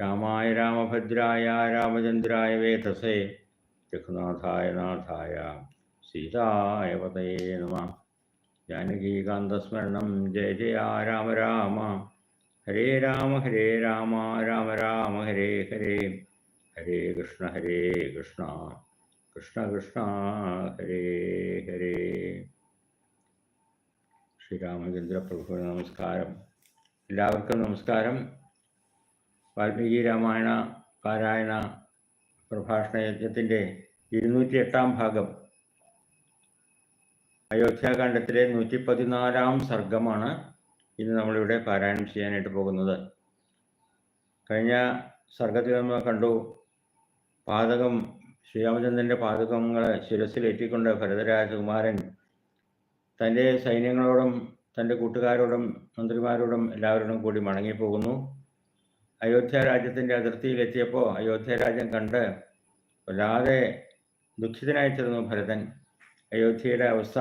രാമായ രാമഭദ്രായ രാമചന്ദ്രായ വേധസേ രഘുനാഥായ നാഥായ സീതായ പതയേ നമ. ജാനകീകാന്തസ്മരണം ജയ ജയ രാമ രാമ. ഹരേ രാമ ഹരേ രാമ രാമ രാമ ഹരേ ഹരേ. ഹരേ കൃഷ്ണ ഹരേ കൃഷ്ണ. കൃഷ്ണ കൃഷ്ണ ഹരേ ഹരേ. ശ്രീരാമചന്ദ്ര പ്രഭു നമസ്കാരം. എല്ലാവർക്കും നമസ്കാരം. വാൽമീകി രാമായണ പാരായണ പ്രഭാഷണ യജ്ഞത്തിന്റെ ഇരുന്നൂറ്റി എട്ടാം ഭാഗം. അയോധ്യാകാന്ഡത്തിലെ നൂറ്റി പതിനാലാം സർഗമാണ് ഇന്ന് നമ്മളിവിടെ പാരായണം ചെയ്യാനായിട്ട് പോകുന്നത്. കഴിഞ്ഞ സർഗത്തിൽ നമ്മൾ കണ്ടു പാതകം ശ്രീരാമചന്ദ്രന്റെ പാതകങ്ങളെ ശിരസിലേറ്റിക്കൊണ്ട് ഭരതരാജകുമാരൻ തന്റെ സൈന്യങ്ങളോടും തന്റെ കൂട്ടുകാരോടും മന്ത്രിമാരോടും എല്ലാവരോടും കൂടി മടങ്ങിപ്പോകുന്നു. അയോധ്യ രാജ്യത്തിന്റെ അതിർത്തിയിലെത്തിയപ്പോൾ അയോധ്യ രാജ്യം കണ്ട് വല്ലാതെ ദുഃഖിതനായി തീർന്നു ഭരതൻ. അയോധ്യയുടെ അവസ്ഥ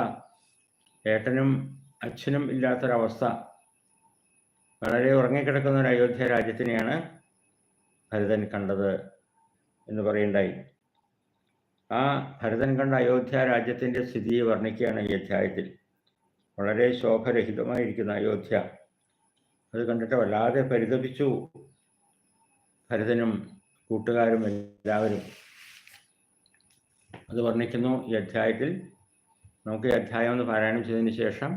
ഏട്ടനും അച്ഛനും ഇല്ലാത്തൊരവസ്ഥ. വളരെ ഉറങ്ങിക്കിടക്കുന്ന ഒരു അയോധ്യ രാജ്യത്തിനെയാണ് ഭരതൻ കണ്ടത് എന്ന് പറയുണ്ടായി. ആ ഭരതൻ കണ്ട അയോധ്യ രാജ്യത്തിന്റെ സ്ഥിതിയെ വർണിക്കുകയാണ് ഈ അധ്യായത്തിൽ. വളരെ ശോഭരഹിതമായിരിക്കുന്ന അയോധ്യ. അത് കണ്ടിട്ട് വല്ലാതെ പരിതപിച്ചു. ഭരതനും കൂട്ടുകാരും എല്ലാവരും അത് വർണിക്കുന്നു ഈ അധ്യായത്തിൽ. നമുക്ക് ഈ അധ്യായം ഒന്ന് പാരായണം ചെയ്തതിന് ശേഷം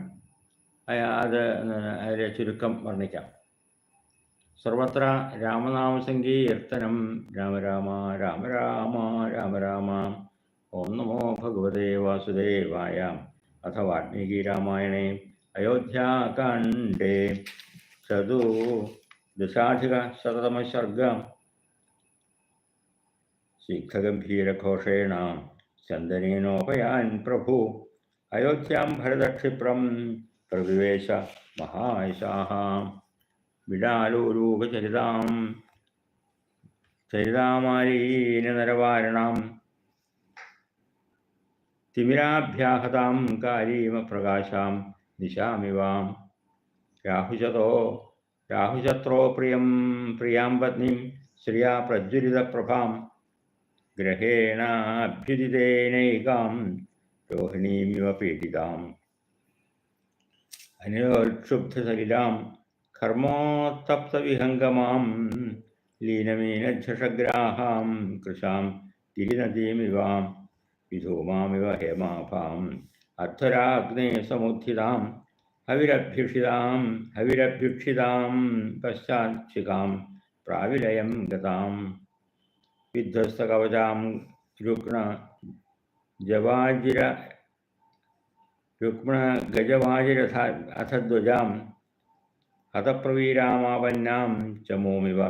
അത് അതിലെ ചുരുക്കം വർണിക്കാം. സർവത്ര രാമനാമസങ്കീർത്തനം രാമ രാമ രാമ രാമ രാമ രാമ. ഓം നമോ ഭഗവതേ വാസുദേവായ. അഥ വാൽമീകി രാമായണേ. അയോധ്യാകാണ്ഡേ ചതു ദശാധിക ശതതമസർഗം സിദ്ധഗംഭീരഘോഷേണ ചന്ദനേനോപയാൻ പ്രഭു. അയോധ്യാം ഭരതക്ഷിപ്രം പ്രവിവേശ മഹായശാഹ വിടാലോരൂപചരിതാം ചരിതാമാരീന നരവാരണാം. തിമിരാഭ്യാഹതാം കാരീമപ്രകാശാം നിശാമിവാം. രാഹുശതോ രാഹുശത്രോ പ്രിയം പ്രിയാം പത്നിം ശ്രിയാ പ്രജ്വലിതപ്രഭാം ഗ്രഹേണാഭ്യുദിതേനൈകാം രോഹിണീമിവ പീഡിതാം അനിലോത്ക്ഷുബ്ധസലിലാം കർമ്മോത്തപ്തവിഹംഗമാം ലീനമീനഘഷഗ്രാഹാം കൃശാം ഗിരിനദീമിവാം വിധൂമാമിവ ഹേമാഭാം അധ്വരാഗ്നേ സമുത്ഥിതാം हविरभ्युषितां हविरभ्युक्षितां पश्चाच्छिकां प्राविलयं गतां विध्वस्तकवचां रुक्ण जवाजिण गजवाजि अथ गजवाजिरथ अथध्वजां हतप्रवीरामापन्नां चमोमिव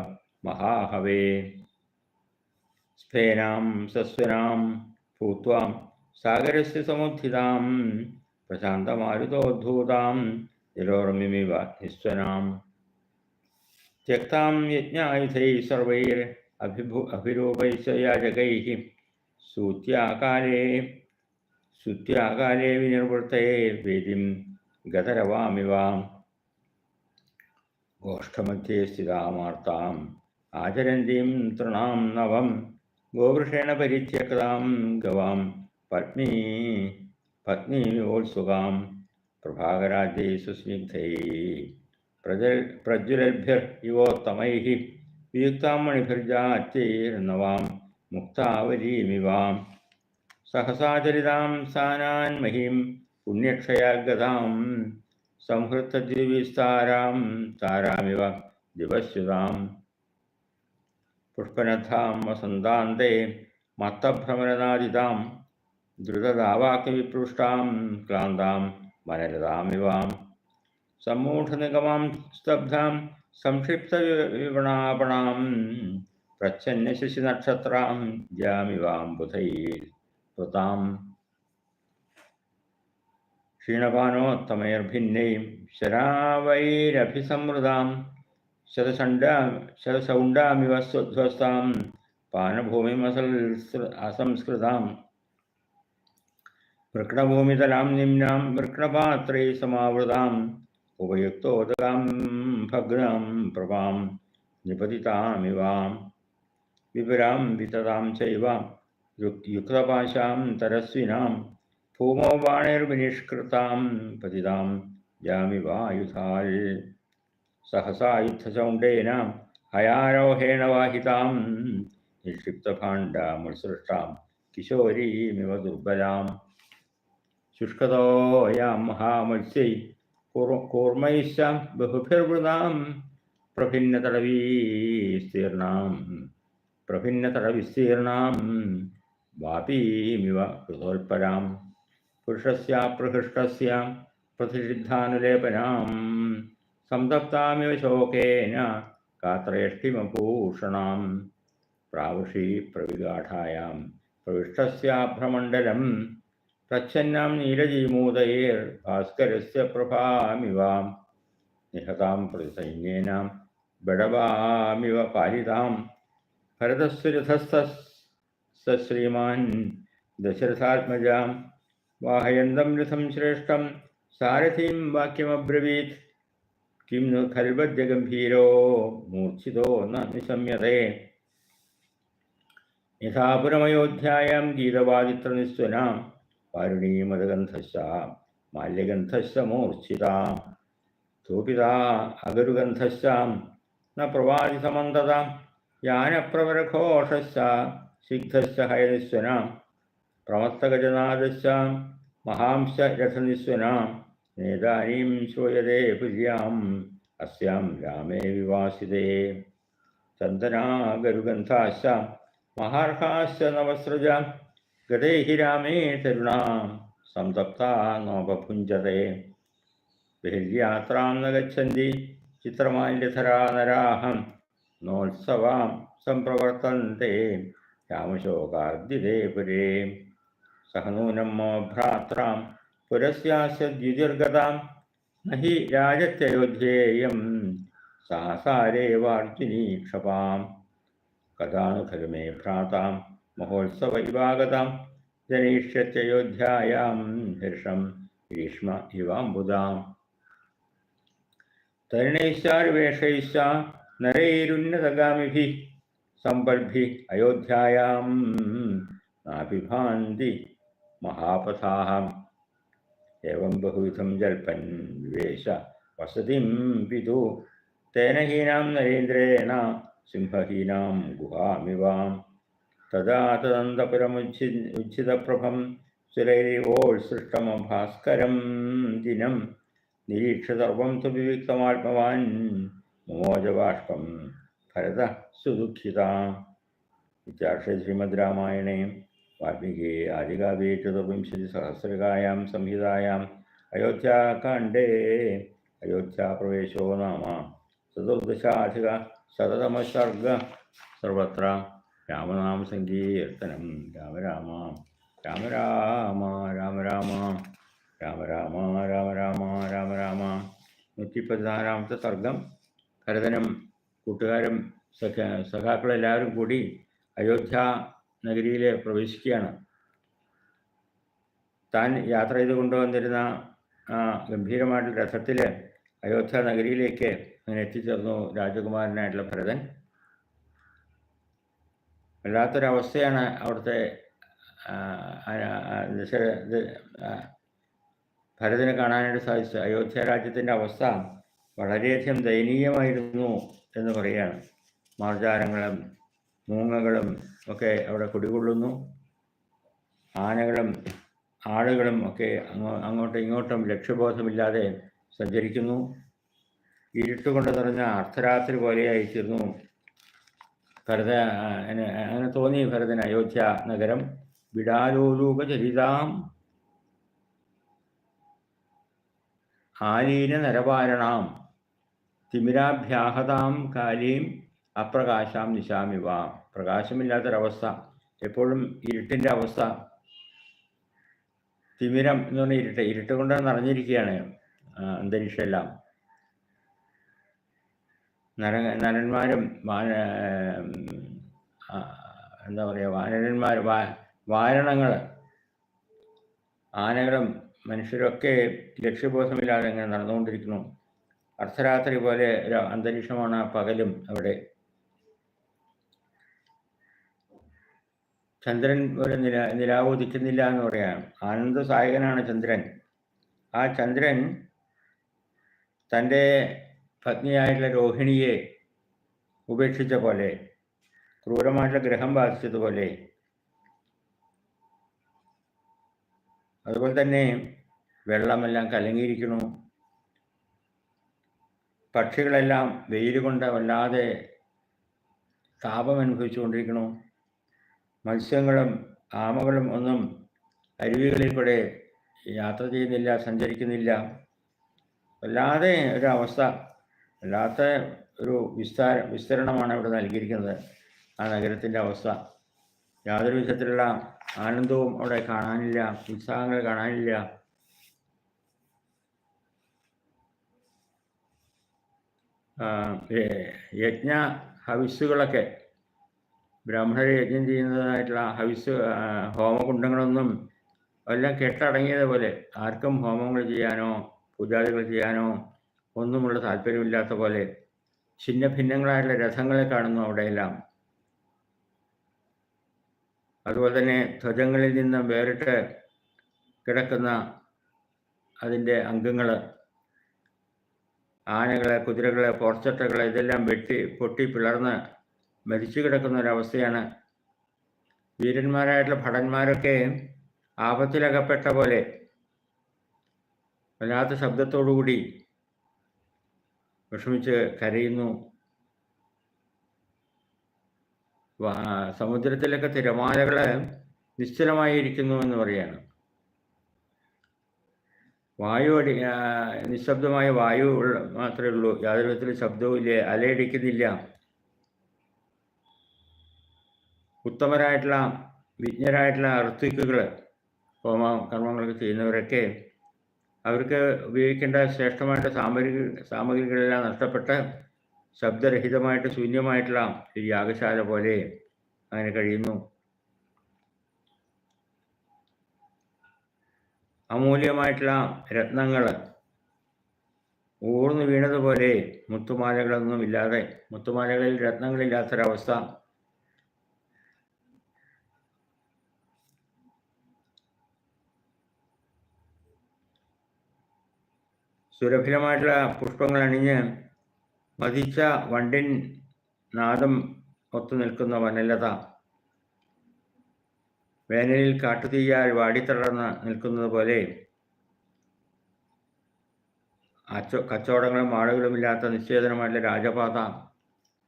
महाहवे। स्फेना सस्वना भूत सागर से समुत्थिता പ്രശാന്തമാരുതോദ്ധൂതാം ജലോർമിമിവ നിസ്വനാം त्यक्तां यज्ञायुधैः सर्वैर् अभिभु अभिरूपैश्च याजकैः सूत्याकाले सूत्याकाले विनिर्वृत्ते वेदिं गतरवामिव गोष्ठमध्ये स्थितामार्ताम् आचरन्तीं तृणां नवं गोवृषेण परित्यक्तां गवां पत्नी പത്നിയോത്സുകാം പ്രഭാകരാദ്യൈ സുസ്നിഗ്ധൈ പ്രജൽ പ്രജ്വലഭ്യർ ഇവോത്തമൈ വിയുക്താമണിഭിർജാത്യൈർണവാം മുക്താവലീമിവാം. സഹസാചരിതാം സാനാന്മഹീം പുണ്യക്ഷയാഗതാം. സംഹൃത്തദ്വിവിസ്താരാം താരാമിവ ദിവസ്യുതാം. പുഷ്പനഥാം വസന്താന്തേ. മത്തഭ്രമരനാദിതാം. ധൃതതാവാക്യവിപ്ലുഷ്ടാം ക്ലാന്താം വനരതാമിവാം സമ്മൂഢനിഗമാം സ്തബ്ധാം സംക്ഷിപ്ത വിപണാപണാം പ്രച്ഛന്ന ശശിനക്ഷത്രാം ജാമിവാം ബുധയിൽ ത്വതാം. ക്ഷീണപാനോത്തമയർഭിന്നയും ശരാവൈരഭിസമൃതാം ശതസണ്ടാ ശതസൗണ്ടാമിവ സ്വധ്വസ്താം പാനഭൂമിമസൽ അസംസ്കൃതാം वृक्रभूमितलां निम्नां वृक्रपात्रे समावृताम् उभयुक्तोदगां भग्नां प्रभां निपतितामिवां विपरां विततां चैव युक्तपाशां तरस्विनां भूमौ बाणैर्विनिष्कृतां पतितां यामिवायुधाल् सहसा युद्धचौण्डेन हयारोहेण वाहितां निक्षिप्तभाण्डामुत्सृष्टां किशोरीमिव दुर्बलाम् ശുഷ്കതോയാം മഹാമത്സ്യൈ. കൂർ- കൂർമ്മൈശ്ച ബഹുഭിർവൃതാം പ്രഭിന്നതടവീസ്തീർണാം പ്രഭിന്നതടവിസ്തീർണാം വാപീമിവ കൃതോൽപരാം. പുരുഷസ്യ പ്രഹൃഷ്ടസ്യ പ്രതിഷിദ്ധാനുലേപനാം സംതപ്താമിവ ശോകേന കാത്രേഷ്ടിമഭൂഷണാം പ്രാവുഷി പ്രവിഗാഠായാം. പ്രവിഷ്ടസ്യാഭ്രമണ്ഡലം തച്ഛന്നം നീരജീമൂതയേർ ഭാസ്കരസ്യ പ്രഭാമിവാം. നിഹതാം പ്രതിസൈന്യേനാം ബഡവാമിവ പാലിതാം. ഭരതസ്വരഥസ്ഥ ശ്രീമാൻ ദശരഥാത്മജാം. വാഹയന്തം രഥം ശ്രേഷ്ഠം സാരഥീം വാക്യമബ്രവീത്. കിം ഖൽബദ്യഗംഭീരോ മൂർച്ഛിതോ നിശമ്യതേ. യഥാപുരമയോധ്യായാം ഗീതവാദിത്ര നിസ്വനാം കാരുണീമതഗന്ധശ്ച മാല്യഗന്ധശ്ച മൂർച്ഛിത ധൂപിത അഗരുഗന്ധശ്ച ന പ്രവാചിതമന്ദത യാനപ്രവരഘോഷശ്ച സിഗ്ധശ്ച ഹയനിസ്വന പ്രമത്തഗജനാഥശ്ച മഹാംശ രഥനിസ്വന നേതാനീം ശ്രൂയതേ പുര്യാം അസ്യാം രാമേ വിവാസിതേ ചന്ദനാഗരുഗന്ധാശ്ച മഹാർഹാശ്ച നവസ്രജ गते हि रामे तरुणां संतप्ता नोपभुञ्जते बहिर्यात्रां न गच्छन्ति चित्रमाल्यधरा नराः नोत्सवां सम्प्रवर्तन्ते रामशोकार्दिते पुरे। सह नूनं मम भ्रात्रां, पुरस्यास्य द्विजर्गतां न हि राजत्ययोध्येयं सासारेवार्जुनी क्षपां। कदा खलु मे भ्रातां മഹോത്സവ ഇവാഗതാം ജനീഷ്യത്യോധ്യായാം ഹർഷം ഗ്രീഷ്മ ഇവാംബുദാം. തരുണൈശ്ചാരുവേഷൈശ്ച നരൈരുന്നതഗാമിഭി സമ്പൽഭി അയോധ്യായാം നാഭിഭാന്തി മഹാപഥാഹം. एवं बहुविधं जल्पन् विवेश वसतिं पितु तेन हीनां नरेन्द्रेण सिंहहीनां തഥാ തദന്തപുരമുച്ഛി ഉച്ഛിതപ്രഭം സുരൈവോത്സൃഷ്ടമ ഭാസ്കരം ദിനം നിരീക്ഷസർവം സുവിവിക്തമാത്മവാൻ മോജബാഷ്പം ഭരത സുദുഃഖിത. ഇത്യാക്ഷ ശ്രീമദ് രാമായണേ വാൽമീകി ആദികാവ്യേ ചതുർവിംശതിസഹസ്രകായാം സംഹിതായാം അയോധ്യാകാണ്ഡേ അയോധ്യാപ്രവേശോ നാമ. ചതുർദശാധിക शततमः सर्ग सर्वत्र രാമനാമസങ്കീർത്തനം. രാമ രാമ രാമ രാമ രാമ രാമ രാമ രാമ രാമ രാമ രാമ രാമ. നൂറ്റി പതിനാലാമത്തെ സർഗം. ഭരതനും കൂട്ടുകാരും സഖ സഖാക്കളെല്ലാവരും കൂടി അയോധ്യ നഗരിയിൽ പ്രവേശിക്കുകയാണ്. താൻ യാത്ര ചെയ്ത് കൊണ്ടുവന്നിരുന്ന ഗംഭീരമായിട്ടുള്ള രഥത്തിൽ അയോധ്യ നഗരിയിലേക്ക് അങ്ങനെ എത്തിച്ചേർന്നു രാജകുമാരനായിട്ടുള്ള ഭരതൻ. വല്ലാത്തൊരവസ്ഥയാണ് അവിടുത്തെ ആ, ഭരതന് കാണാനായിട്ട് സാധിച്ചത്. അയോധ്യ രാജ്യത്തിന്റെ അവസ്ഥ വളരെയധികം ദയനീയമായിരുന്നു എന്ന് പറയുകയാണ്. മാർജാരങ്ങളും മൂങ്ങകളും ഒക്കെ അവിടെ കുടികൊള്ളുന്നു. ആനകളും ആളുകളും ഒക്കെ അങ്ങോ അങ്ങോട്ടും ഇങ്ങോട്ടും ലക്ഷ്യബോധമില്ലാതെ സഞ്ചരിക്കുന്നു. ഇരുട്ടുകൊണ്ട് നിറഞ്ഞ അർദ്ധരാത്രി പോലെയായിത്തീർന്നു ഭരത അങ്ങനെ തോന്നി ഭരതന് അയോധ്യ നഗരം വിടാലോലൂപചരിതാം. ആലീന നരപാരണാം തിമിരാഭ്യാഹതാം കാലീം അപ്രകാശാം നിശാമിവ. പ്രകാശമില്ലാത്തൊരവസ്ഥ എപ്പോഴും ഇരുട്ടിന്റെ അവസ്ഥ. തിമിരം എന്ന് പറഞ്ഞാൽ ഇരുട്ട് ഇരുട്ട് കൊണ്ട് നിറഞ്ഞിരിക്കുകയാണ് അന്തരീക്ഷമെല്ലാം. നര നരന്മാരും വാന എന്താ പറയുക വാനരന്മാർ വാ വാരണങ്ങൾ ആനകളും മനുഷ്യരൊക്കെ ലക്ഷ്യബോധമില്ലാതെ ഇങ്ങനെ നടന്നുകൊണ്ടിരിക്കുന്നു. അർദ്ധരാത്രി പോലെ ഒരു അന്തരീക്ഷമാണ് പകലും അവിടെ. ചന്ദ്രൻ ഒരു നില നിലാവ് ഉദിക്കുന്നില്ല എന്ന് പറയാം. ആനന്ദസായകനാണ് ചന്ദ്രൻ. ആ ചന്ദ്രൻ തന്റെ പത്നിയായിട്ടുള്ള രോഹിണിയെ ഉപേക്ഷിച്ച പോലെ ക്രൂരമായിട്ടുള്ള ഗ്രഹം ബാധിച്ചതുപോലെ അതുപോലെ തന്നെ വെള്ളമെല്ലാം കലങ്ങിയിരിക്കുന്നു. പക്ഷികളെല്ലാം വെയിൽ കൊണ്ട് വല്ലാതെ താപം അനുഭവിച്ചുകൊണ്ടിരിക്കുന്നു. മത്സ്യങ്ങളും ആമകളും ഒന്നും അരുവികളിൽ കൂടെ യാത്ര ചെയ്യുന്നില്ല സഞ്ചരിക്കുന്നില്ല. വല്ലാതെ ഒരവസ്ഥ വല്ലാത്ത ഒരു വിസ്താര വിസ്തരണമാണ് ഇവിടെ നൽകിയിരിക്കുന്നത്. ആ നഗരത്തിന്റെ അവസ്ഥ. യാതൊരു വിധത്തിലുള്ള ആനന്ദവും അവിടെ കാണാനില്ല. ഉത്സാഹങ്ങൾ കാണാനില്ല. യജ്ഞ ഹവിസ്സുകളൊക്കെ. ബ്രാഹ്മണർ യജ്ഞം ചെയ്യുന്നതായിട്ടുള്ള ഹവിസ് ഹോമകുണ്ടങ്ങളൊന്നും എല്ലാം കെട്ടടങ്ങിയതുപോലെ ആർക്കും ഹോമങ്ങൾ ചെയ്യാനോ പൂജാദികൾ ചെയ്യാനോ ഒന്നുമുള്ള താല്പര്യമില്ലാത്ത പോലെ ഛിന്ന ഭിന്നങ്ങളായുള്ള രഥങ്ങളെ കാണുന്നു അവിടെയെല്ലാം. അതുപോലെ തന്നെ ധ്വജങ്ങളിൽ നിന്നും വേറിട്ട് കിടക്കുന്ന അതിന്റെ അംഗങ്ങൾ ആനകളെ കുതിരകളെ പോർച്ചട്ടകളെ ഇതെല്ലാം വെട്ടി പൊട്ടി പിളർന്ന് മരിച്ചു കിടക്കുന്ന ഒരവസ്ഥയാണ്. വീരന്മാരായിട്ടുള്ള ഭടന്മാരൊക്കെ ആപത്തിലകപ്പെട്ട പോലെ വല്ലാത്ത ശബ്ദത്തോടുകൂടി വിഷമിച്ച് കരയുന്നു. സമുദ്രത്തിലൊക്കെ തിരമാലകൾ നിശ്ചലമായിരിക്കുന്നു എന്ന് പറയാണ്. വായു അടി നിശബ്ദമായ വായു മാത്രമേ ഉള്ളൂ. യാതൊരു വിധത്തിലും ശബ്ദവും ഇല്ല? അലയടിക്കുന്നില്ല ഉത്തമരായിട്ടുള്ള വിജ്ഞരായിട്ടുള്ള ഋത്വിക്കുകൾ ഹോമ കർമ്മങ്ങളൊക്കെ ചെയ്യുന്നവരൊക്കെ അവർക്ക് ഉപയോഗിക്കേണ്ട ശ്രേഷ്ഠമായിട്ട് സാമഗ്രി സാമഗ്രികളെല്ലാം നഷ്ടപ്പെട്ട് ശബ്ദരഹിതമായിട്ട് ശൂന്യമായിട്ടുള്ള ഈ യാഗശാല പോലെ അങ്ങനെ കഴിയുന്നു. അമൂല്യമായിട്ടുള്ള രത്നങ്ങൾ ഊർന്നു വീണതുപോലെ മുത്തുമാലകളൊന്നും ഇല്ലാതെ മുത്തുമാലകളിൽ രത്നങ്ങളില്ലാത്തൊരവസ്ഥ സുരഭിലമായിട്ടുള്ള പുഷ്പങ്ങൾ അണിഞ്ഞ് മതിച്ച വണ്ടിൻ നാദം ഒത്തു നിൽക്കുന്ന വനലത. വേനലിൽ കാട്ടുതീയാൽ വാടിത്തളർന്ന് നിൽക്കുന്നത് പോലെ അച്ചോ കച്ചവടങ്ങളും ആളുകളും ഇല്ലാത്ത നിശ്ചേതനമായിട്ടുള്ള രാജപാത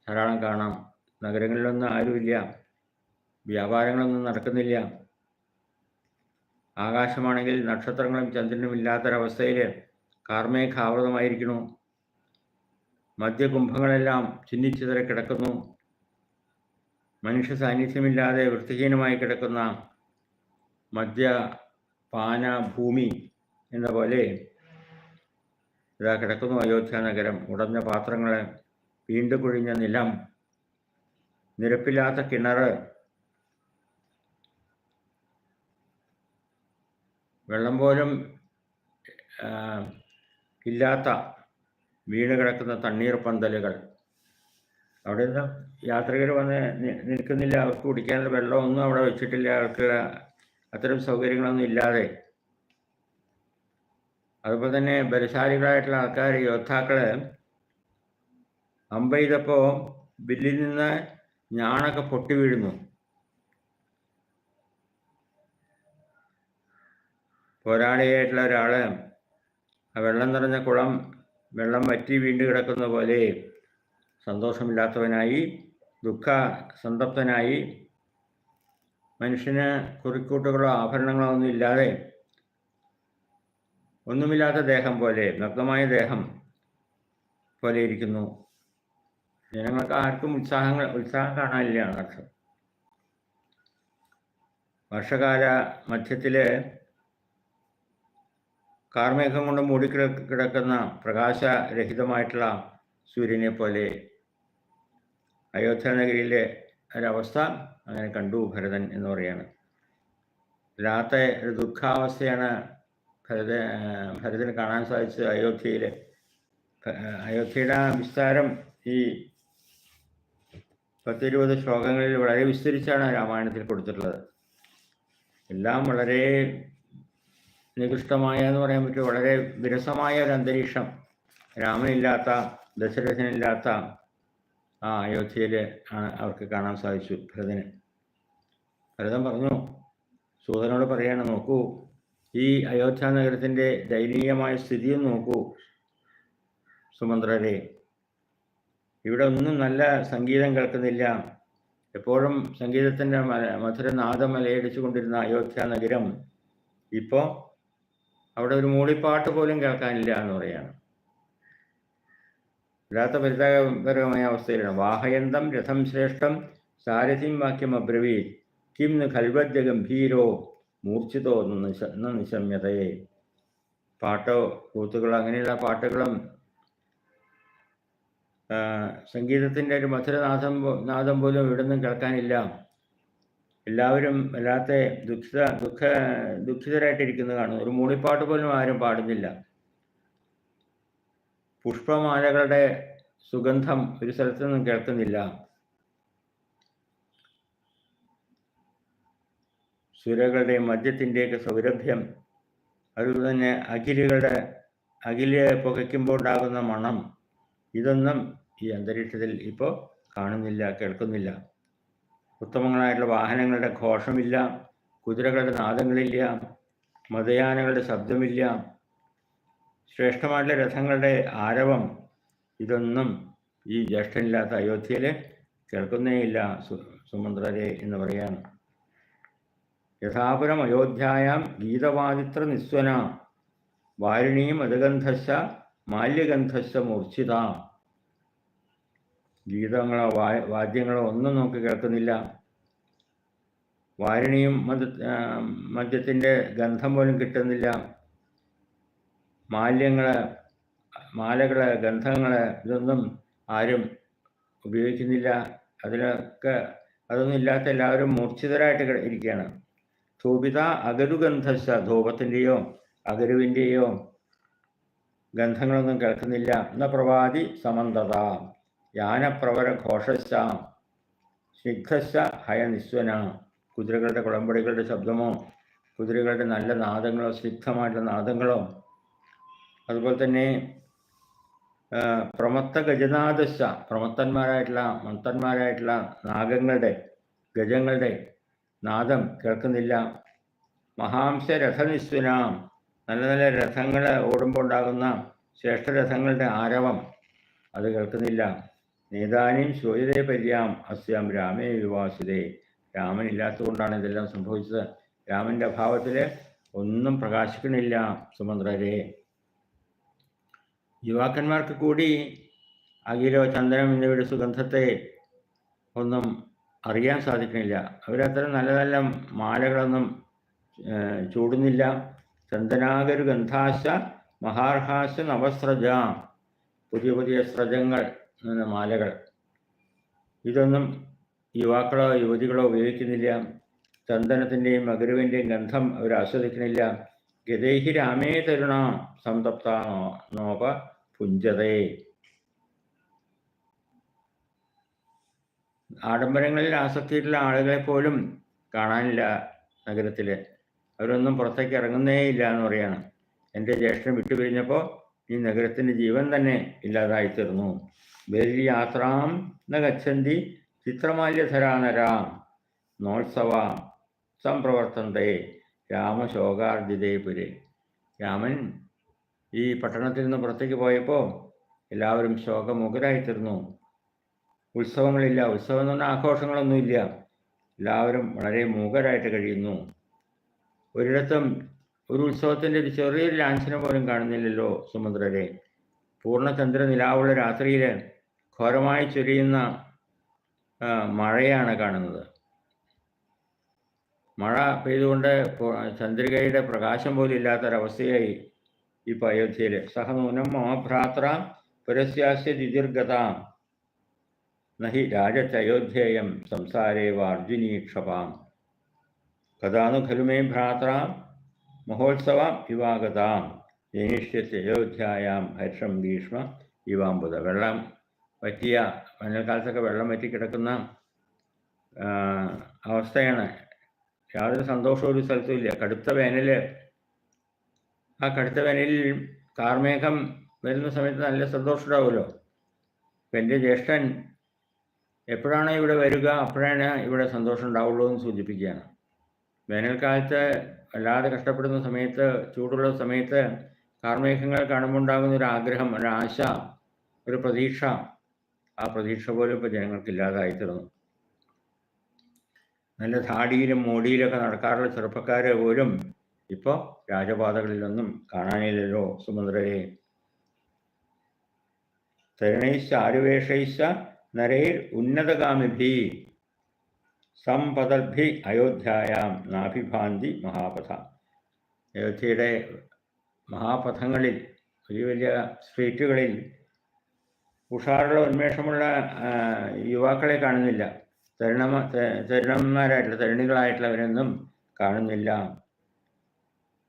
ധാരാളം കാണാം. നഗരങ്ങളിലൊന്നും ആരുമില്ല. വ്യാപാരങ്ങളൊന്നും നടക്കുന്നില്ല. ആകാശമാണെങ്കിൽ നക്ഷത്രങ്ങളും ചന്ദ്രനും ഇല്ലാത്തൊരവസ്ഥയിൽ കാർമേഘാവൃതമായിരിക്കുന്നു. മദ്യകുംഭങ്ങളെല്ലാം ചിന്നിച്ചിതറി കിടക്കുന്നു. മനുഷ്യ സാന്നിധ്യമില്ലാതെ വൃത്തിഹീനമായി കിടക്കുന്ന മദ്യപാന ഭൂമി എന്ന പോലെ ഇതാ കിടക്കുന്നു അയോധ്യ നഗരം. ഉടഞ്ഞ പാത്രങ്ങളെ വീണ്ടു കുഴിഞ്ഞ നിലം. നിരപ്പില്ലാത്ത കിണർ വെള്ളം പോലും ഇല്ലാത്ത വീണ് കിടക്കുന്ന തണ്ണീർ പന്തലുകൾ. അവിടെ നിന്ന് യാത്രികർ വന്ന് നിൽക്കുന്നില്ല. അവർക്ക് കുടിക്കാനുള്ള വെള്ളമൊന്നും അവിടെ വെച്ചിട്ടില്ല. അവർക്ക് അത്തരം സൗകര്യങ്ങളൊന്നും ഇല്ലാതെ. അതുപോലെ തന്നെ ബലശാലികളായിട്ടുള്ള ആൾക്കാർ യോദ്ധാക്കൾ അമ്പെയ്തപ്പോൾ ബില്ലിൽ നിന്ന് ഞാണൊക്കെ പൊട്ടി വീഴുന്നു. പോരാളിയായിട്ടുള്ള ഒരാൾ ആ വെള്ളം നിറഞ്ഞ കുളം വെള്ളം വറ്റി വീണ്ടു കിടക്കുന്ന പോലെ സന്തോഷമില്ലാത്തവനായി ദുഃഖ സന്തപ്തനായി മനുഷ്യന് കുറിക്കൂട്ടുകളോ ആഭരണങ്ങളോ ഒന്നും ഇല്ലാതെ ഒന്നുമില്ലാത്ത ദേഹം പോലെ നഗ്നമായ ദേഹം പോലെ ഇരിക്കുന്നു. ജനങ്ങൾക്ക് ആർക്കും ഉത്സാഹങ്ങൾ ഉത്സാഹം കാണാനില്ല അർത്ഥം വർഷകാല മധ്യത്തിൽ കാർമേഘം കൊണ്ട് മൂടിക്കിട കിടക്കുന്ന പ്രകാശരഹിതമായിട്ടുള്ള സൂര്യനെ പോലെ അയോധ്യ നഗരിയിലെ ഒരവസ്ഥ അങ്ങനെ കണ്ടു ഭരതൻ എന്ന് പറയാണ്. വല്ലാത്ത ഒരു ദുഃഖാവസ്ഥയാണ് ഭരത ഭരതന് കാണാൻ സാധിച്ചത്. അയോധ്യയിലെ അയോധ്യയുടെ വിസ്താരം ഈ പത്തിരുപത് ശ്ലോകങ്ങളിൽ വളരെ വിസ്തരിച്ചാണ് രാമായണത്തിൽ കൊടുത്തിട്ടുള്ളത്. എല്ലാം വളരെ നികൃഷ്ടമായ എന്ന് പറയാൻ പറ്റും വളരെ വിരസമായ ഒരു അന്തരീക്ഷം. രാമനില്ലാത്ത ദശരഥനില്ലാത്ത ആ അയോധ്യയിൽ ആണ് അവർക്ക് കാണാൻ സാധിച്ചു ഭരതന്. ഭരതൻ പറഞ്ഞു സൂതനോട് പറയാണ് നോക്കൂ ഈ അയോധ്യ നഗരത്തിന്റെ ദയനീയമായ സ്ഥിതിയും നോക്കൂ സുമന്ത്രരെ. ഇവിടെ ഒന്നും നല്ല സംഗീതം കേൾക്കുന്നില്ല. എപ്പോഴും സംഗീതത്തിന്റെ മധുരനാദം മലയടിച്ചു കൊണ്ടിരുന്ന അയോധ്യ നഗരം ഇപ്പോൾ അവിടെ ഒരു മൂളിപ്പാട്ട് പോലും കേൾക്കാനില്ല എന്ന് പറയാണ്. വല്ലാത്ത പരിതാപകരമായ അവസ്ഥയിലാണ്. വാഹയന്തം രഥം ശ്രേഷ്ഠം സാരഥിം വാക്യം അബ്രവീ കിം ഖൽവജ ഗംഭീരോ മൂർച്ഛിതോ നിശമ്യതയെ പാട്ടോ കൂത്തുകളോ അങ്ങനെയുള്ള പാട്ടുകളും സംഗീതത്തിന്റെ ഒരു മധുരനാഥം നാദം പോലും ഇവിടെ നിന്നും കേൾക്കാനില്ല. എല്ലാവരും വല്ലാത്ത ദുഃഖിത ദുഃഖ ദുഃഖിതരായിട്ടിരിക്കുന്നത് കാണുന്നു ഒരു മൂളിപ്പാട്ട് പോലും ആരും പാടുന്നില്ല. പുഷ്പമാലകളുടെ സുഗന്ധം ഒരു സ്ഥലത്തു നിന്നും കേൾക്കുന്നില്ല. സുരകളുടെയും മദ്യത്തിന്റെയൊക്കെ സൗരഭ്യം അതുപോലെ തന്നെ അഖിലുകളുടെ അഖിൽ പുകയ്ക്കുമ്പോൾ ഉണ്ടാകുന്ന മണം ഇതൊന്നും ഈ അന്തരീക്ഷത്തിൽ ഇപ്പോൾ കാണുന്നില്ല കേൾക്കുന്നില്ല. ഉത്തമങ്ങളായിട്ടുള്ള വാഹനങ്ങളുടെ ഘോഷമില്ല കുതിരകളുടെ നാദങ്ങളില്ല മതയാനകളുടെ ശബ്ദമില്ല. ശ്രേഷ്ഠമായിട്ടുള്ള രഥങ്ങളുടെ ആരവം ഇതൊന്നും ഈ ജ്യേഷ്ഠനില്ലാത്ത അയോധ്യയിൽ കേൾക്കുന്നേയില്ല സുമന്ത്രരെ എന്ന് പറയാണ്. യഥാപുരം അയോധ്യായാം ഗീതവാദിത്ര നിസ്വന വാരിണീ മതഗന്ധശ മാല്യഗന്ധശ മൂർച്ഛിത. ഗീതങ്ങളോ വാ വാദ്യങ്ങളോ ഒന്നും നമുക്ക് കേൾക്കുന്നില്ല. വാരിണിയും മദ്യ മദ്യത്തിന്റെ ഗന്ധം പോലും കിട്ടുന്നില്ല. മാലിന്യങ്ങളെ മാലകൾ ഗന്ധങ്ങളെ ഇതൊന്നും ആരും ഉപയോഗിക്കുന്നില്ല. അതിലൊക്കെ അതൊന്നും ഇല്ലാത്ത എല്ലാവരും മൂർച്ഛിതരായിട്ട് ഇരിക്കുകയാണ്. ധൂപിത അഗരുഗന്ധശ ധൂപത്തിന്റെയോ അഗരുവിന്റെയോ ഗന്ധങ്ങളൊന്നും കേൾക്കുന്നില്ല. എന്ന പ്രവാതി സമന്തത. യാനപ്രവര ഘോഷശ. സ്നിഗ്ധശ ഹയനിസ്വന. കുതിരകളുടെ കുളമ്പടികളുടെ ശബ്ദമോ കുതിരകളുടെ നല്ല നാദങ്ങളോ സിദ്ധമായിട്ടുള്ള നാദങ്ങളോ. അതുപോലെ തന്നെ പ്രമത്ത ഗജനാദശ പ്രമത്തന്മാരായിട്ടുള്ള മത്തന്മാരായിട്ടുള്ള നാഗങ്ങളുടെ ഗജങ്ങളുടെ നാദം കേൾക്കുന്നില്ല. മഹാംശ രഥനിസ്വനാം നല്ല നല്ല രഥങ്ങൾ ഓടുമ്പോൾ ഉണ്ടാകുന്ന ശ്രേഷ്ഠരഥങ്ങളുടെ ആരവം അത് കേൾക്കുന്നില്ല. നേതാനും ശോചിതേ പര്യാം അസ്യാം രാമേ വിവാസിതേ. രാമൻ ഇല്ലാത്തതുകൊണ്ടാണ് ഇതെല്ലാം സംഭവിച്ചത്. രാമന്റെ അഭാവത്തിൽ ഒന്നും പ്രകാശിക്കണില്ല സുമന്ത്രരെ. യുവാക്കന്മാർക്ക് കൂടി അഖിലോ ചന്ദനം എന്നിവയുടെ സുഗന്ധത്തെ ഒന്നും അറിയാൻ സാധിക്കണില്ല അവരത്ര നല്ല നല്ല മാലകളൊന്നും ചൂടുന്നില്ല. ചന്ദനാകരു ഗന്ധാശ മഹാർഹാശ നവസ്രജ. പുതിയ പുതിയ സ്രജങ്ങൾ എന്ന മാലകൾ. ഇതൊന്നും യുവാക്കളോ യുവതികളോ ഉപയോഗിക്കുന്നില്ല. ചന്ദനത്തിന്റെയും മകരുവിന്റെയും ഗന്ധം അവർ ആസ്വദിക്കുന്നില്ല. ഗതൈഹി രാമേ തരുണ സംതപ്ത നോപ പുഞ്ചതേ. ആഡംബരങ്ങളിൽ ആസക്തിയിട്ടുള്ള ആളുകളെ പോലും കാണാനില്ല നഗരത്തിൽ അവരൊന്നും പുറത്തേക്ക് ഇറങ്ങുന്നേ ഇല്ല എന്ന് പറയാണ്. എന്റെ ജ്യേഷ്ഠൻ വിട്ടുപിരിഞ്ഞപ്പോൾ ഈ നഗരത്തിന്റെ ജീവൻ തന്നെ ഇല്ലാതായി തീർന്നു ബലി യാത്രാം ന ഗച്ഛന്തി ചിത്രമാല്യധരാനരാം. നോത്സവാം സംപ്രവർത്തന്തേ രാമശോകാർജിതേ പുരേ. രാമൻ ഈ പട്ടണത്തിൽ നിന്ന് പുറത്തേക്ക് പോയപ്പോൾ എല്ലാവരും ശോകമുഖരായിത്തീർന്നു. ഉത്സവങ്ങളില്ല. ഉത്സവം എന്ന് പറഞ്ഞാൽ ആഘോഷങ്ങളൊന്നുമില്ല. എല്ലാവരും വളരെ മൂകരായിട്ട് കഴിയുന്നു. ഒരിടത്തും ഒരു ഉത്സവത്തിന്റെ ഒരു ചെറിയൊരു ലാഞ്ചന പോലും കാണുന്നില്ലല്ലോ സുമന്ത്രരെ. പൂർണചന്ദ്ര നിലാവുള്ള രാത്രിയിൽ ഘോരമായി ചൊരിയുന്ന മഴയാണ് കാണുന്നത്. മഴ പെയ്തുകൊണ്ട് ചന്ദ്രികയുടെ പ്രകാശം പോലും ഇല്ലാത്തൊരവസ്ഥയായി ഇപ്പോൾ അയോധ്യയിൽ സഹനൂനം മമഭ്രാത്ര പുരസ്യാസ്യ ദ്വിതിർഗത നഹി രാജച്ചയോധ്യേയം സംസാരേ വാർജുനീക്ഷപാം കഥാനു ഖലു മേ ഭ്രാത്ര മഹോത്സവം ഇവാഗതാം. ജനിഷ്യത്തെ അയോധ്യായാം ഹർഷം ഭീഷ്മ ഇവാമ്പുത വെള്ളം പറ്റിയ വേനൽക്കാലത്തൊക്കെ വെള്ളം വറ്റി കിടക്കുന്ന അവസ്ഥയാണ്. യാതൊരു സന്തോഷവും ഒരു സ്ഥലത്തും ഇല്ല. കടുത്ത വേനൽ ആ കടുത്ത വേനലിൽ കാർമേഘം വരുന്ന സമയത്ത് നല്ല സന്തോഷം ഉണ്ടാവുമല്ലോ അപ്പം എന്റെ ജ്യേഷ്ഠൻ എപ്പോഴാണ് ഇവിടെ വരിക അപ്പോഴാണ് ഇവിടെ സന്തോഷം ഉണ്ടാവുള്ളൂ എന്ന് സൂചിപ്പിക്കുകയാണ്. വേനൽക്കാലത്ത് അല്ലാതെ കഷ്ടപ്പെടുന്ന സമയത്ത് ചൂടുള്ള സമയത്ത് കാർമേഘങ്ങൾ കാണുമ്പോൾ ഉണ്ടാകുന്ന ഒരു ആഗ്രഹം ഒരു ആശ ഒരു പ്രതീക്ഷ. ആ പ്രതീക്ഷ പോലും ഇപ്പോൾ ജനങ്ങൾക്ക് ഇല്ലാതായി തീർന്നു നല്ല ധാടിയിലും മോടിയിലൊക്കെ നടക്കാറുള്ള ചെറുപ്പക്കാരെ പോലും ഇപ്പോൾ രാജപാതകളിലൊന്നും കാണാനില്ലല്ലോ സുമന്ത്രരെ തരണൈശ ആരുവേഷൈശ നരയിൽ ഉന്നതകാമിഭി സമ്പദർഭി അയോധ്യായാം നാഭിഭാന്തി മഹാപഥ. അയോധ്യയുടെ മഹാപഥങ്ങളിൽ വലിയ വലിയ സ്ട്രീറ്റുകളിൽ ഉഷാറുള്ള ഉന്മേഷമുള്ള യുവാക്കളെ കാണുന്നില്ല. തരുണമ തരുണന്മാരായിട്ടുള്ള തരുണികളായിട്ടുള്ളവരൊന്നും കാണുന്നില്ല.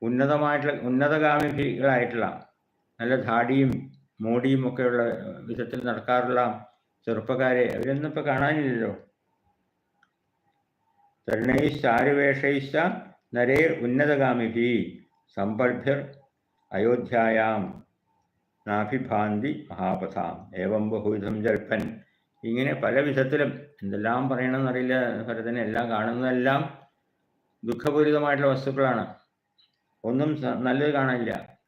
ഉന്നതമായിട്ടുള്ള ഉന്നതഗാമികളായിട്ടുള്ള നല്ല ധാടിയും മോടിയും ഒക്കെയുള്ള വിധത്തിൽ നടക്കാറുള്ള ചെറുപ്പക്കാരെ അവരൊന്നും ഇപ്പൊ കാണാനില്ലല്ലോ. തരുണൈശ്ചാരുവേഷൈശ്ച നരേർ ഉന്നതഗാമിഭി സമ്പർഭ്യർ അയോധ്യായാം. നാഭിഭാന്തി മഹാപഥാം. ഏവം ബഹുവിധം ജൽപ്പൻ. ഇങ്ങനെ പല വിധത്തിലും എന്തെല്ലാം പറയണമെന്നറിയില്ല ഭരതനെ എല്ലാം കാണുന്നതെല്ലാം ദുഃഖപൂരിതമായിട്ടുള്ള വസ്തുക്കളാണ്. ഒന്നും നല്ലത് കാണാനില്ല.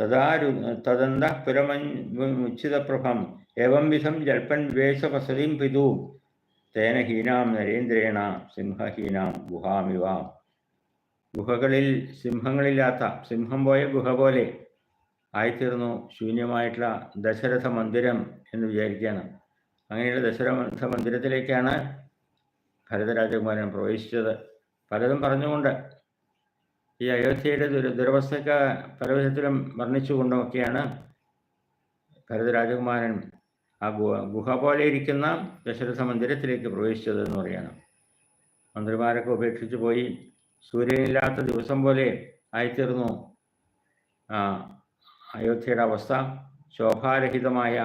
തദാരു തദന്ത പുരമുച്ചിതപ്രഭം ഏവം വിധം ജൽപ്പൻ വിവേശപസതിം പിതു. തേന ഹീനാം നരേന്ദ്രേണ സിംഹഹീനാം ഗുഹാമിവ. ഗുഹകളിൽ സിംഹങ്ങളില്ലാത്ത സിംഹം പോയ ഗുഹ പോലെ ആയിത്തീർന്നു ശൂന്യമായിട്ടുള്ള ദശരഥ മന്ദിരം എന്ന് വിചാരിക്കുകയാണ്. അങ്ങനെയുള്ള ദശരഥ മന്ദിരത്തിലേക്കാണ് ഭരതരാജകുമാരൻ പ്രവേശിച്ചത്. പലതും പറഞ്ഞുകൊണ്ട് ഈ അയോധ്യയുടെ ദുര ദുരവസ്ഥയ്ക്ക് പല വിധത്തിലും വർണിച്ചുകൊണ്ടൊക്കെയാണ് ഭരതരാജകുമാരൻ ആ ഗുഹ ഗുഹ പോലെ ഇരിക്കുന്ന ദശരഥ മന്ദിരത്തിലേക്ക് പ്രവേശിച്ചത് എന്ന് പറയണം മന്ത്രിമാരൊക്കെ ഉപേക്ഷിച്ചു പോയി. സൂര്യനില്ലാത്ത ദിവസം പോലെ ആയിത്തീർന്നു. അയോധ്യയുടെ അവസ്ഥ ശോഭാരഹിതമായ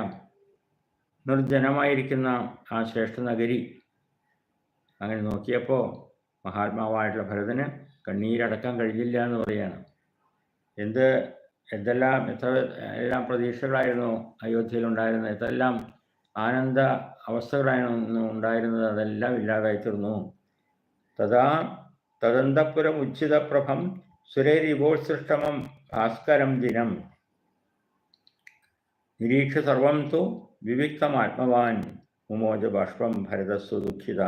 നിർജനമായിരിക്കുന്ന ആ ശ്രേഷ്ഠ നഗരി. അങ്ങനെ നോക്കിയപ്പോൾ മഹാത്മാവായിട്ടുള്ള ഭരതന് കണ്ണീരടക്കാൻ കഴിയില്ല എന്ന് പറയാണ്. എന്ത് എന്തെല്ലാം എത്ര എല്ലാം പ്രതീക്ഷകളായിരുന്നു അയോധ്യയിൽ ഉണ്ടായിരുന്നത് എത്രയെല്ലാം ആനന്ദ അവസ്ഥകളായിരുന്നു ഉണ്ടായിരുന്നത്? അതെല്ലാം ഇല്ലാതായി തീർന്നു. തഥാ തദന്തപുരം ഉച്ചിതപ്രഭം സുരേരിവോത്സൃഷ്ടമം ഭാസ്കരം ദിനം. നിരീക്ഷ സർവം തു വിവിക്തമാത്മവാൻ മുമോജ ബാഷ്പം ഭരതസ്വ ദുഃഖിത.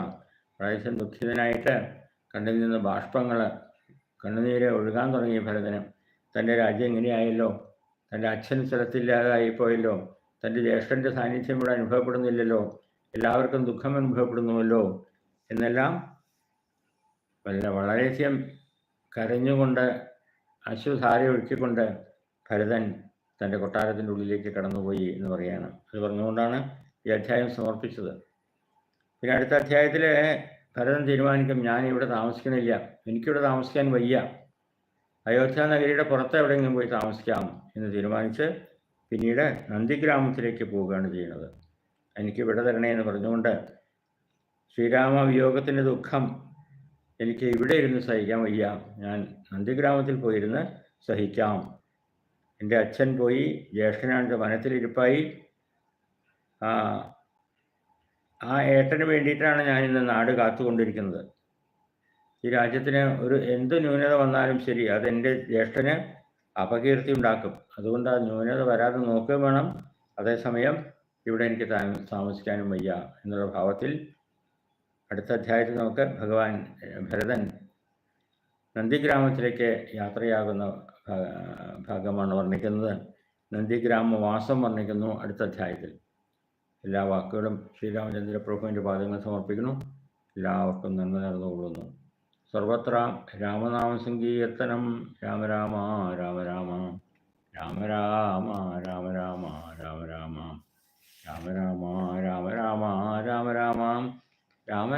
പ്രായശൻ ദുഃഖിതനായിട്ട് കണ്ണിൽ നിന്ന് ബാഷ്പങ്ങൾ കണ്ണുനീര് ഒഴുകാൻ തുടങ്ങിയ ഭരതന്. തന്റെ രാജ്യം ഇങ്ങനെയായല്ലോ തന്റെ അച്ഛൻ സ്ഥലത്തില്ലാതായിപ്പോയല്ലോ? തന്റെ ജ്യേഷ്ഠന്റെ സാന്നിധ്യം ഇവിടെ അനുഭവപ്പെടുന്നില്ലല്ലോ? എല്ലാവർക്കും ദുഃഖം അനുഭവപ്പെടുന്നുവല്ലോ? എന്നെല്ലാം വല്ല വളരെയധികം കരഞ്ഞുകൊണ്ട് അശ്വധാര ഒഴുക്കിക്കൊണ്ട് ഭരതൻ തന്റെ കൊട്ടാരത്തിന്റെ ഉള്ളിലേക്ക് കടന്നുപോയി എന്ന് പറയുകയാണ്. അത് പറഞ്ഞുകൊണ്ടാണ് ഈ അധ്യായം സമർപ്പിച്ചത്. പിന്നെ അടുത്ത അധ്യായത്തിൽ ഭരതൻ തീരുമാനിക്കും ഞാൻ ഇവിടെ താമസിക്കണില്ല. എനിക്കിവിടെ താമസിക്കാൻ വയ്യ. അയോധ്യ നഗരിയുടെ പുറത്ത് എവിടെയെങ്കിലും പോയി താമസിക്കാം എന്ന് തീരുമാനിച്ച് പിന്നീട് നന്ദിഗ്രാമത്തിലേക്ക് പോവുകയാണ് ചെയ്യുന്നത്. എനിക്ക് ഇവിടെ തരണേ എന്ന് പറഞ്ഞുകൊണ്ട് ശ്രീരാമ വിയോഗത്തിന്റെ ദുഃഖം എനിക്ക് ഇവിടെ ഇരുന്ന് സഹിക്കാൻ വയ്യ. ഞാൻ നന്ദിഗ്രാമത്തിൽ പോയിരുന്ന് സഹിക്കാം. എന്റെ അച്ഛൻ പോയി ജ്യേഷ്ഠനാണ്ട് വനത്തിലിരിപ്പായി ആ ഏട്ടന് വേണ്ടിയിട്ടാണ് ഞാൻ ഇന്ന് നാട് കാത്തുകൊണ്ടിരിക്കുന്നത്. ഈ രാജ്യത്തിന് ഒരു എന്ത് ന്യൂനത വന്നാലും ശരി അതെന്റെ ജ്യേഷ്ഠന് അപകീർത്തി ഉണ്ടാക്കും. അതുകൊണ്ട് ആ ന്യൂനത വരാതെ നോക്കുകയും വേണം. അതേസമയം ഇവിടെ എനിക്ക് താമസിക്കാനും വയ്യ എന്നുള്ള ഭാവത്തിൽ അടുത്ത അധ്യായത്തിൽ നമുക്ക് ഭഗവാൻ ഭരതൻ നന്ദിഗ്രാമത്തിലേക്ക് യാത്രയാകുന്ന ഭാഗമാണ് വർണിക്കുന്നത്. നന്ദിഗ്രാമ വാസം വർണിക്കുന്നു അടുത്ത അധ്യായത്തിൽ. എല്ലാ വാക്കുകളും ശ്രീരാമചന്ദ്ര പ്രഭുവിന്റെ പാദങ്ങൾ സമർപ്പിക്കുന്നു. എല്ലാവർക്കും നന്മ നടന്നുകൊള്ളുന്നു സർവത്ര രാമനാമ സങ്കീർത്തനം. രാമ രാമ രാമ രാമ രാമ രാമ രാമ രാമ രാമ രാമ രാമ രാമ രാമ രാമ രാമ രാമ. രാമ